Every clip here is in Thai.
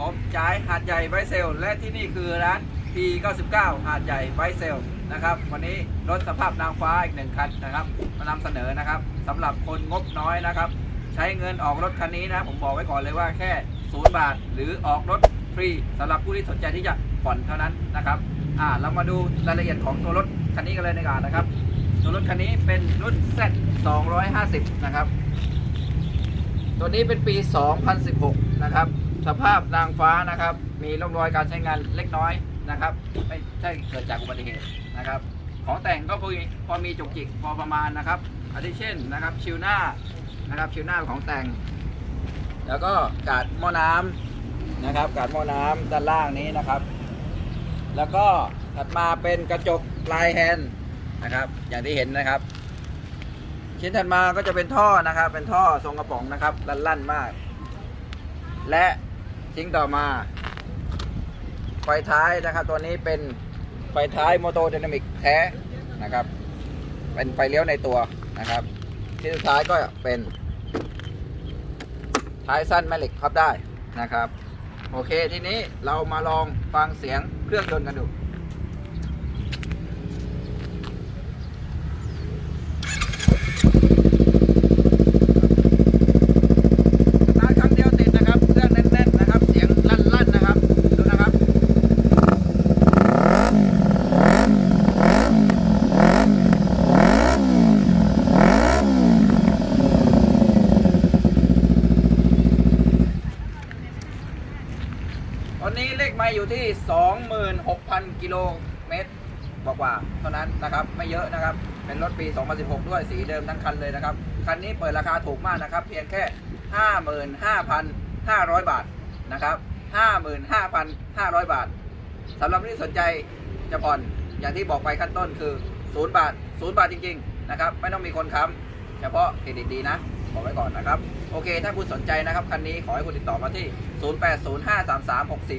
ผมจายหาดใหญ่ไบเซล และที่นี่คือร้าน P99 หาดใหญ่ไบเซลนะครับ วันนี้รถสภาพนางฟ้าอีกหนึ่งคันนะครับ มานำเสนอนะครับสำหรับคนงบน้อยนะครับ ใช้เงินออกรถคันนี้นะผมบอกไว้ก่อนเลยว่าแค่0บาท หรือออกรถฟรีสำหรับผู้ที่สนใจที่จะผ่อนเท่านั้นนะครับอ่าเรามาดูรายละเอียดของตัวรถคันนี้กันเลยดีกว่านะครับ ตัวรถคันนี้เป็นรุ่น Z 250 นะครับ ตัวนี้เป็นปี 2016 นะครับ สภาพนางฟ้านะครับ มีร่องรอยการใช้งานเล็กน้อยนะครับ ไม่ใช่เกิดจากอุบัติเหตุนะครับ ของแต่งก็พอมีพอมีจุกจิกพอประมาณนะครับอาทิเช่นนะครับชิวหน้านะครับชิวหน้าของแต่ง แล้วก็กาดหม้อน้ำนะครับ กาดหม้อน้ำด้านล่างนี้นะครับ แล้วก็ถัดมาเป็นกระจกปลายแฮนนะครับ อย่างที่เห็นนะครับ ชิ้นถัดมาก็จะเป็นท่อนะครับ เป็นท่อทรงกระป๋องนะครับลั่นๆมาก และ ชิ้นต่อมา ไฟท้ายนะครับ ตัวนี้เป็นไฟท้ายโมโตไดนามิกแท้นะครับ เป็นไฟเลี้ยวในตัวนะครับชิ้นสุดท้ายก็เป็น ท้ายสั้นแม่เหล็กพับได้นะครับ โอเคทีนี้เรามาลองฟังเสียงเครื่องยนต์กันดู สตาร์ทครั้งเดียวติดนะครับเครื่องแน่นๆนะครับ เสียงลั่นๆนะครับ ดูนะครับ ตอ นี้เลขไม้อยู่ที่ 26,000 กิโลเมตรกว่าๆเท่านั้นนะครับ ไม่เยอะนะครับ เป็นรถปี 2016 ด้วยสีเดิมทั้งคันเลยนะครับ คันนี้เปิดราคาถูกมากนะครับ เพียงแค่ 55,500 บาทนะครับ 55,500 บาทสำหรับที่สนใจจะผ่อนอย่างที่บอกไปขั้นต้นคือ 0 บาท 0 บาทจริง ๆ นะครับ ไม่ต้องมีคนค้ำเฉพาะเครดิตดีนะ บอกไว้ก่อนนะครับ โอเค ถ้าคุณสนใจนะครับ คันนี้ขอให้คุณติดต่อมาที่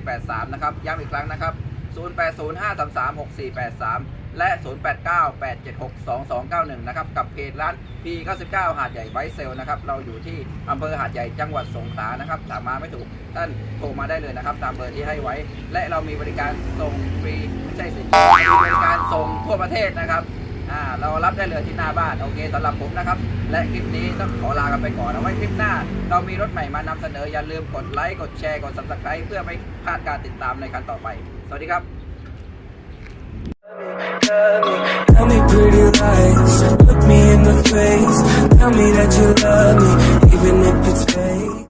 0805336483 นะครับ ย้ำอีกครั้งนะครับ 0805336483 และ 0898762291 นะครับ กับเพจร้าน P99 หาดใหญ่ไบเซลนะครับ เราอยู่ที่อำเภอหาดใหญ่จังหวัดสงขลานะครับถามมาไม่ถูกท่านโทรมาได้เลยนะครับ ตามเบอร์ที่ให้ไว้ และเรามีบริการส่งฟรีไม่ใช่สิมีบริการส่งทั่วประเทศนะครับ อ่าเรารับได้เลยที่หน้าบ้านโอเคสำหรับผมนะครับ และคลิปนี้ต้องขอลากันไปก่อนเอาไว้คลิปหน้า เรามีรถใหม่มานำเสนออย่าลืมกดไลค์กดแชร์กด subscribe เพื่อไม่พลาดการติดตามในครั้งต่อไป สวัสดีครับ Tell me pretty lies, look me in the face. Tell me that you love me, even if it's.